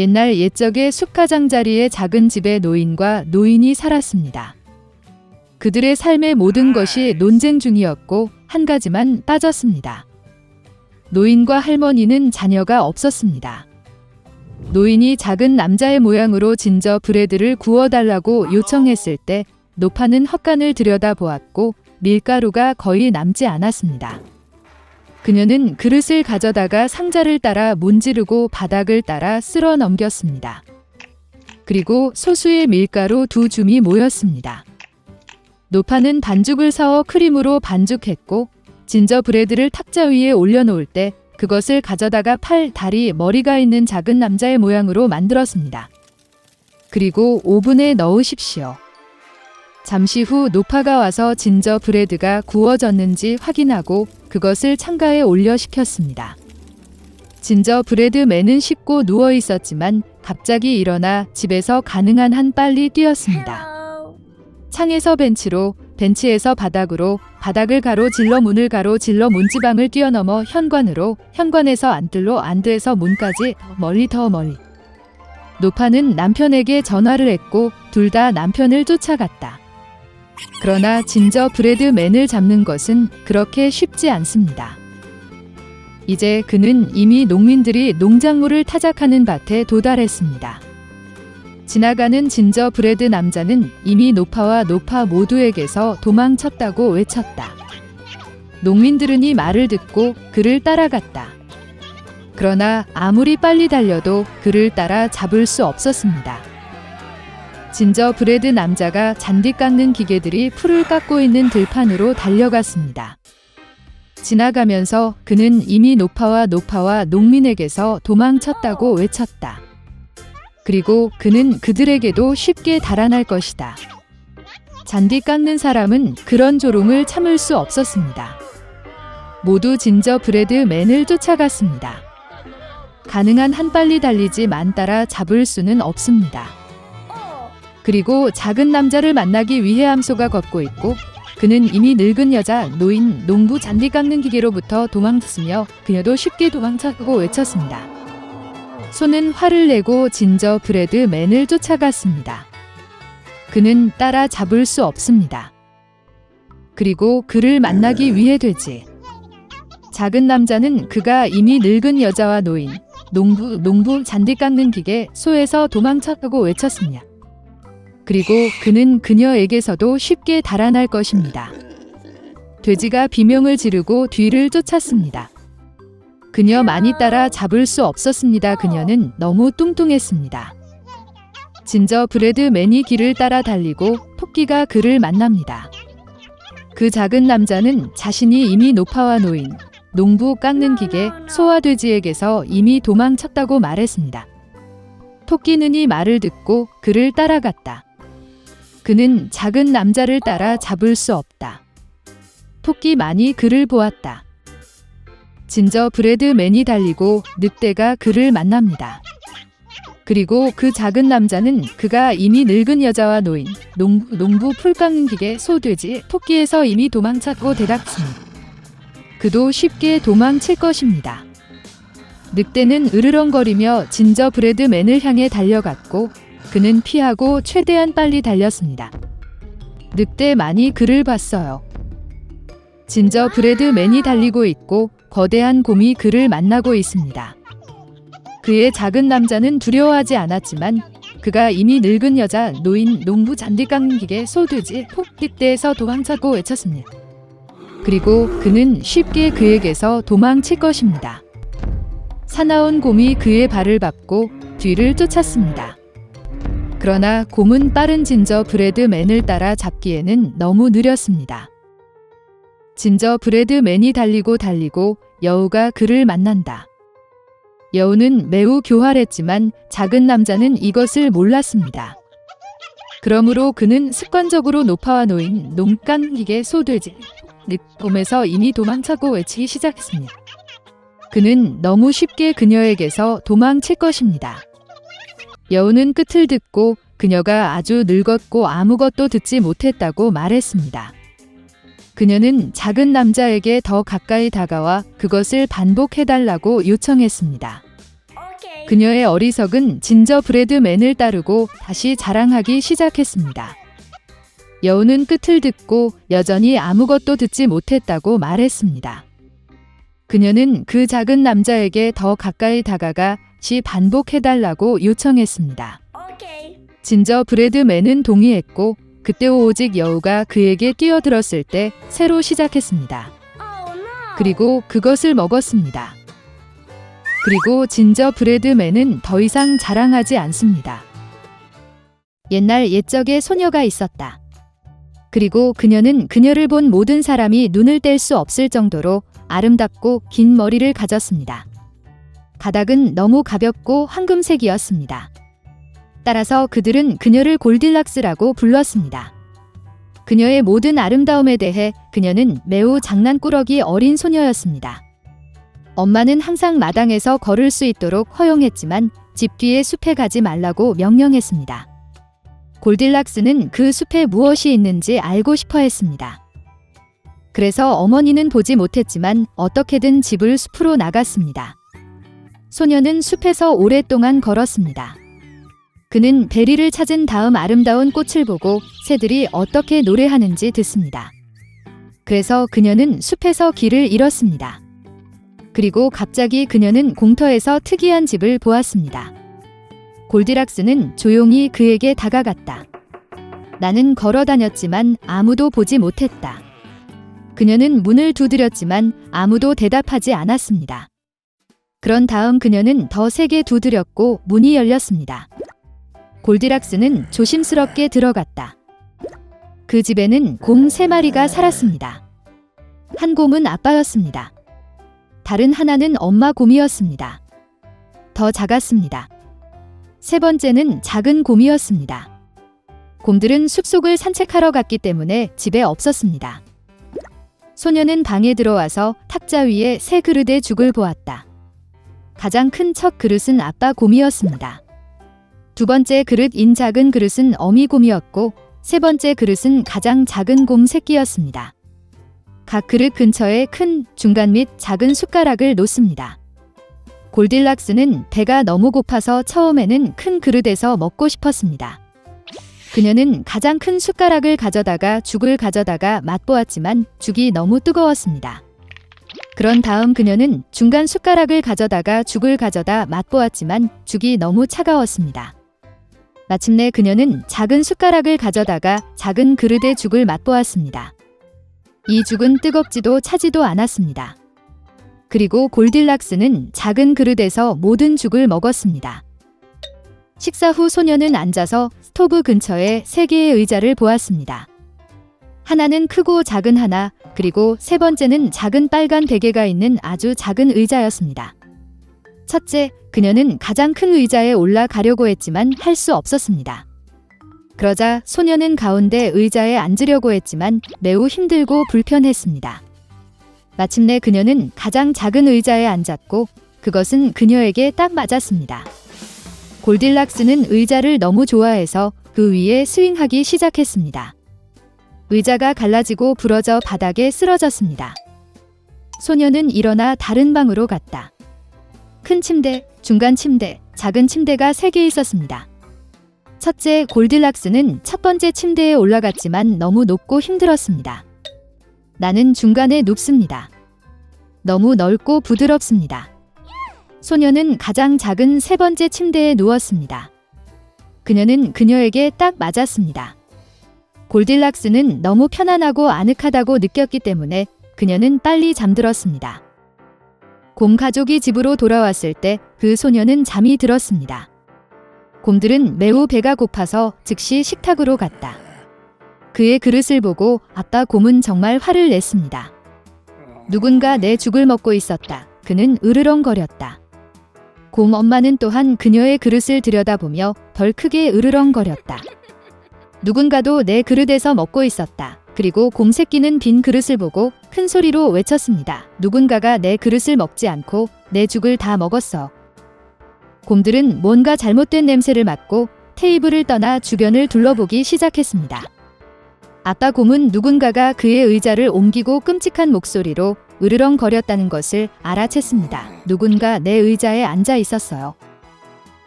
옛날 옛적에 숲가장 자리의 작은 집에 노인과 노인이 살았습니다. 그들의 삶의 모든 것이 논쟁 중이었고 한 가지만 빠졌습니다. 노인과 할머니는 자녀가 없었습니다. 노인이 작은 남자의 모양으로 진저 브레드를 구워달라고 요청했을 때 노파는 헛간을 들여다보았고 밀가루가 거의 남지 않았습니다. 그녀는 그릇을 가져다가 상자를 따라 문지르고 바닥을 따라 쓸어 넘겼습니다. 그리고 소수의 밀가루 두 줌이 모였습니다. 노파는 반죽을 사어 크림으로 반죽했고 진저 브레드를 탁자 위에 올려놓을 때 그것을 가져다가 팔, 다리, 머리가 있는 작은 남자의 모양으로 만들었습니다. 그리고 오븐에 넣으십시오. 잠시 후 노파가 와서 진저 브레드가 구워졌는지 확인하고 그것을 창가에 올려 식혔습니다. 진저 브레드맨은 씻고 누워 있었지만 갑자기 일어나 집에서 가능한 한 빨리 뛰었습니다. 창에서 벤치로, 벤치에서 바닥으로, 바닥을 가로 질러 문을 가로 질러 문지방을 뛰어넘어 현관으로, 현관에서 안뜰로 안뜰에서 문까지 더 멀리 더 멀리. 노파는 남편에게 전화를 했고 둘 다 남편을 쫓아갔다. 그러나 진저 브레드맨을 잡는 것은 그렇게 쉽지 않습니다. 이제 그는 이미 농민들이 농작물을 타작하는 밭에 도달했습니다. 지나가는 진저 브레드 남자는 이미 노파와 노파 모두에게서 도망쳤다고 외쳤다. 농민들은 이 말을 듣고 그를 따라갔다. 그러나 아무리 빨리 달려도 그를 따라 잡을 수 없었습니다. 진저 브레드 남자가 잔디 깎는 기계들이 풀을 깎고 있는 들판으로 달려갔습니다. 지나가면서 그는 이미 노파와 노파와 농민에게서 도망쳤다고 외쳤다. 그리고 그는 그들에게도 쉽게 달아날 것이다. 잔디 깎는 사람은 그런 조롱을 참을 수 없었습니다. 모두 진저 브레드 맨을 쫓아갔습니다. 가능한 한 빨리 달리지 만 따라 잡을 수는 없습니다. 그리고 작은 남자를 만나기 위해 함소가 걷고 있고 그는 이미 늙은 여자, 노인, 농부 잔디 깎는 기계로부터 도망쳤으며 그녀도 쉽게 도망쳤고 외쳤습니다. 소는 화를 내고 진저 브레드 맨을 쫓아갔습니다. 그는 따라 잡을 수 없습니다. 그리고 그를 만나기 위해 되지. 작은 남자는 그가 이미 늙은 여자와 노인, 농부, 농부 잔디 깎는 기계, 소에서 도망쳤다고 외쳤습니다. 그리고 그는 그녀에게서도 쉽게 달아날 것입니다. 돼지가 비명을 지르고 뒤를 쫓았습니다. 그녀 많이 따라 잡을 수 없었습니다. 그녀는 너무 뚱뚱했습니다. 진저 브레드 맨이 길을 따라 달리고 토끼가 그를 만납니다. 그 작은 남자는 자신이 이미 노파와 노인, 농부 깎는 기계, 소와 돼지에게서 이미 도망쳤다고 말했습니다. 토끼는 이 말을 듣고 그를 따라갔다. 그는 작은 남자를 따라 잡을 수 없다. 토끼만이 그를 보았다. 진저 브레드맨이 달리고 늑대가 그를 만납니다. 그리고 그 작은 남자는 그가 이미 늙은 여자와 노인, 농부, 농부 풀 깎는 기계, 소, 돼지, 토끼에서 이미 도망쳤고 대답습니다. 그도 쉽게 도망칠 것입니다. 늑대는 으르렁거리며 진저 브레드맨을 향해 달려갔고 그는 피하고 최대한 빨리 달렸습니다. 늑대만이 그를 봤어요. 진저 브레드맨이 달리고 있고 거대한 곰이 그를 만나고 있습니다. 그의 작은 남자는 두려워하지 않았지만 그가 이미 늙은 여자, 노인, 농부 잔디 깎는 기계, 소돼지, 폭늑대에서 도망쳤고 외쳤습니다. 그리고 그는 쉽게 그에게서 도망칠 것입니다. 사나운 곰이 그의 발을 밟고 뒤를 쫓았습니다. 그러나 곰은 빠른 진저 브레드맨을 따라 잡기에는 너무 느렸습니다. 진저 브레드맨이 달리고 달리고 여우가 그를 만난다. 여우는 매우 교활했지만 작은 남자는 이것을 몰랐습니다. 그러므로 그는 습관적으로 노파와 노인, 농간 기계, 소돼지, 늑곰에서 이미 도망차고 외치기 시작했습니다. 그는 너무 쉽게 그녀에게서 도망칠 것입니다. 여우는 끝을 듣고 그녀가 아주 늙었고 아무것도 듣지 못했다고 말했습니다. 그녀는 작은 남자에게 더 가까이 다가와 그것을 반복해달라고 요청했습니다. 그녀의 어리석은 진저브레드맨을 따르고 다시 자랑하기 시작했습니다. 여우는 끝을 듣고 여전히 아무것도 듣지 못했다고 말했습니다. 그녀는 그 작은 남자에게 더 가까이 다가가 시 반복해달라고 요청했습니다. Okay. 진저브레드맨은 동의했고 그때 오직 여우가 그에게 뛰어들었을 때 새로 시작했습니다. Oh. 그리고 그것을 먹었습니다. 그리고 진저브레드맨은 더 이상 자랑하지 않습니다. 옛날 옛적에 소녀가 있었다. 그리고 그녀는 그녀를 본 모든 사람이 눈을 뗄 수 없을 정도로 아름답고 긴 머리를 가졌습니다. 가닥은 너무 가볍고 황금색이었습니다. 따라서 그들은 그녀를 골딜락스라고 불렀습니다. 그녀의 모든 아름다움에 대해 그녀는 매우 장난꾸러기 어린 소녀였습니다. 엄마는 항상 마당에서 걸을 수 있도록 허용했지만 집 뒤의 숲에 가지 말라고 명령했습니다. 골딜락스는 그 숲에 무엇이 있는지 알고 싶어 했습니다. 그래서 어머니는 보지 못했지만 어떻게든 집을 숲으로 나갔습니다. 소녀는 숲에서 오랫동안 걸었습니다. 그는 베리를 찾은 다음 아름다운 꽃을 보고 새들이 어떻게 노래하는지 듣습니다. 그래서 그녀는 숲에서 길을 잃었습니다. 그리고 갑자기 그녀는 공터에서 특이한 집을 보았습니다. 골디락스는 조용히 그에게 다가갔다. 나는 걸어 다녔지만 아무도 보지 못했다. 그녀는 문을 두드렸지만 아무도 대답하지 않았습니다. 그런 다음 그녀는 더 세게 두드렸고 문이 열렸습니다. 골디락스는 조심스럽게 들어갔다. 그 집에는 곰 세 마리가 살았습니다. 한 곰은 아빠였습니다. 다른 하나는 엄마 곰이었습니다. 더 작았습니다. 세 번째는 작은 곰이었습니다. 곰들은 숲속을 산책하러 갔기 때문에 집에 없었습니다. 소녀는 방에 들어와서 탁자 위에 새 그릇의 죽을 보았다. 가장 큰 첫 그릇은 아빠 곰이었습니다. 두 번째 그릇인 작은 그릇은 어미 곰이었고 세 번째 그릇은 가장 작은 곰 새끼였습니다. 각 그릇 근처에 큰, 중간 및 작은 숟가락을 놓습니다. 골딜락스는 배가 너무 고파서 처음에는 큰 그릇에서 먹고 싶었습니다. 그녀는 가장 큰 숟가락을 가져다가 죽을 가져다가 맛보았지만 죽이 너무 뜨거웠습니다. 그런 다음 그녀는 중간 숟가락을 가져다가 죽을 가져다 맛보았지만 죽이 너무 차가웠습니다. 마침내 그녀는 작은 숟가락을 가져다가 작은 그릇의 죽을 맛보았습니다. 이 죽은 뜨겁지도 차지도 않았습니다. 그리고 골딜락스는 작은 그릇에서 모든 죽을 먹었습니다. 식사 후 소녀는 앉아서 스토브 근처에 세 개의 의자를 보았습니다. 하나는 크고 작은 하나, 그리고 세 번째는 작은 빨간 베개가 있는 아주 작은 의자였습니다. 첫째, 그녀는 가장 큰 의자에 올라가려고 했지만 할 수 없었습니다. 그러자 소녀는 가운데 의자에 앉으려고 했지만 매우 힘들고 불편했습니다. 마침내 그녀는 가장 작은 의자에 앉았고 그것은 그녀에게 딱 맞았습니다. 골딜락스는 의자를 너무 좋아해서 그 위에 스윙하기 시작했습니다. 의자가 갈라지고 부러져 바닥에 쓰러졌습니다. 소녀는 일어나 다른 방으로 갔다. 큰 침대, 중간 침대, 작은 침대가 세개 있었습니다. 첫째 골딜락스는 첫 번째 침대에 올라갔지만 너무 높고 힘들었습니다. 나는 중간에 눕습니다. 너무 넓고 부드럽습니다. 소녀는 가장 작은 세 번째 침대에 누웠습니다. 그녀는 그녀에게 딱 맞았습니다. 골딜락스는 너무 편안하고 아늑하다고 느꼈기 때문에 그녀는 빨리 잠들었습니다. 곰 가족이 집으로 돌아왔을 때 그 소녀는 잠이 들었습니다. 곰들은 매우 배가 고파서 즉시 식탁으로 갔다. 그의 그릇을 보고 아빠 곰은 정말 화를 냈습니다. 누군가 내 죽을 먹고 있었다. 그는 으르렁거렸다. 곰 엄마는 또한 그녀의 그릇을 들여다보며 덜 크게 으르렁거렸다. 누군가도 내 그릇에서 먹고 있었다. 그리고 곰 새끼는 빈 그릇을 보고 큰 소리로 외쳤습니다. 누군가가 내 그릇을 먹지 않고 내 죽을 다 먹었어. 곰들은 뭔가 잘못된 냄새를 맡고 테이블을 떠나 주변을 둘러보기 시작했습니다. 아빠 곰은 누군가가 그의 의자를 옮기고 끔찍한 목소리로 으르렁거렸다는 것을 알아챘습니다. 누군가 내 의자에 앉아 있었어요.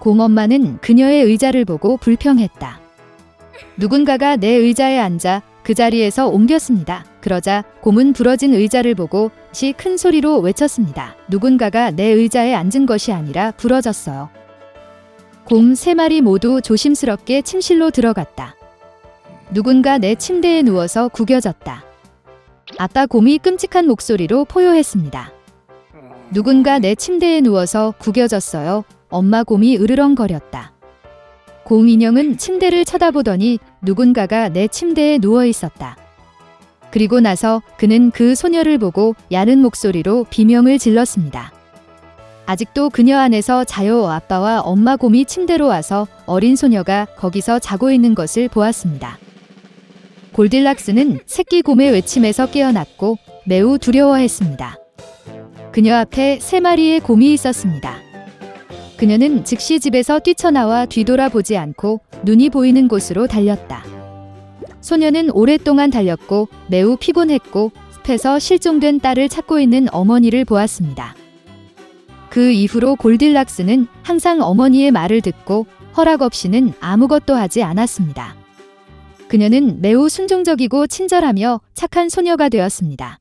곰 엄마는 그녀의 의자를 보고 불평했다. 누군가가 내 의자에 앉아 그 자리에서 옮겼습니다. 그러자 곰은 부러진 의자를 보고 시 큰 소리로 외쳤습니다. 누군가가 내 의자에 앉은 것이 아니라 부러졌어요. 곰 세 마리 모두 조심스럽게 침실로 들어갔다. 누군가 내 침대에 누워서 구겨졌다. 아빠 곰이 끔찍한 목소리로 포효했습니다. 누군가 내 침대에 누워서 구겨졌어요. 엄마 곰이 으르렁거렸다. 곰 인형은 침대를 쳐다보더니 누군가가 내 침대에 누워 있었다. 그리고 나서 그는 그 소녀를 보고 야는 목소리로 비명을 질렀습니다. 아직도 그녀 안에서 자요 아빠와 엄마 곰이 침대로 와서 어린 소녀가 거기서 자고 있는 것을 보았습니다. 골딜락스는 새끼 곰의 외침에서 깨어났고 매우 두려워했습니다. 그녀 앞에 세 마리의 곰이 있었습니다. 그녀는 즉시 집에서 뛰쳐나와 뒤돌아보지 않고 눈이 보이는 곳으로 달렸다. 소녀는 오랫동안 달렸고 매우 피곤했고 숲에서 실종된 딸을 찾고 있는 어머니를 보았습니다. 그 이후로 골딜락스는 항상 어머니의 말을 듣고 허락 없이는 아무것도 하지 않았습니다. 그녀는 매우 순종적이고 친절하며 착한 소녀가 되었습니다.